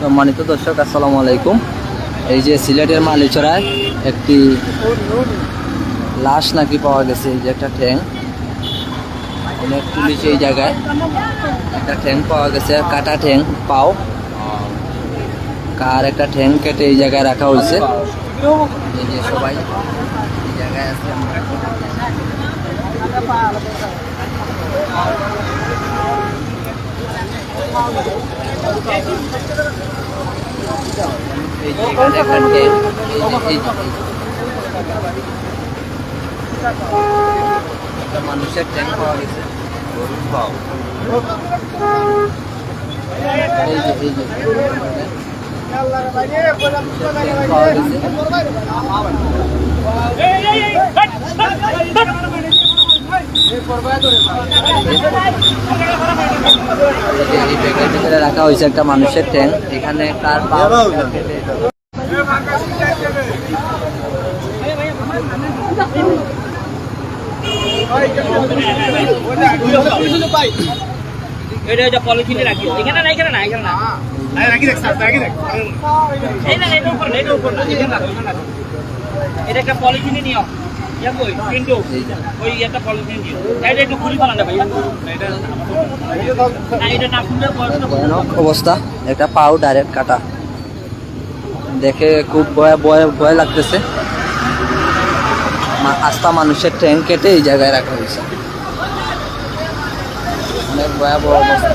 সম্মানিত দর্শক, আসসালামু আলাইকুম। এই যে সিলেটের মালিচড়ায় একটি লাশ নাকি পাওয়া গেছে, এই যে একটা ঠ্যাং। অনেক পুলিশ এই জায়গায় একটা ঠ্যাং পাওয়া গেছে, কাটা ঠ্যাং, পাও। কার একটা ঠ্যাং কেটে এই জায়গায় রাখা হয়েছে। এই যে সবাই এই জায়গায় আছে। আমরা। মানুষের ট্যাং পাওয়া গেছে গরুর পাও এই রাখা হয়েছে একটা মানুষের ট্যাং এখানে কার এটা এটা পলিথিনে রাখি। এখানে না এখানে না এখানে না। এই না এটা উপর না এটা উপর না এটা একটা পলিথিনে নিও অবস্থা। একটা পাও ডাইরেক্ট কাটা। দেখে খুব ভয় ভয় ভয় লাগতেছে। মা- আস্তা মানুষের ট্রেন কেটে এই জায়গায় রাখা হয়েছে। অনেক ভয়াবহ অবস্থা।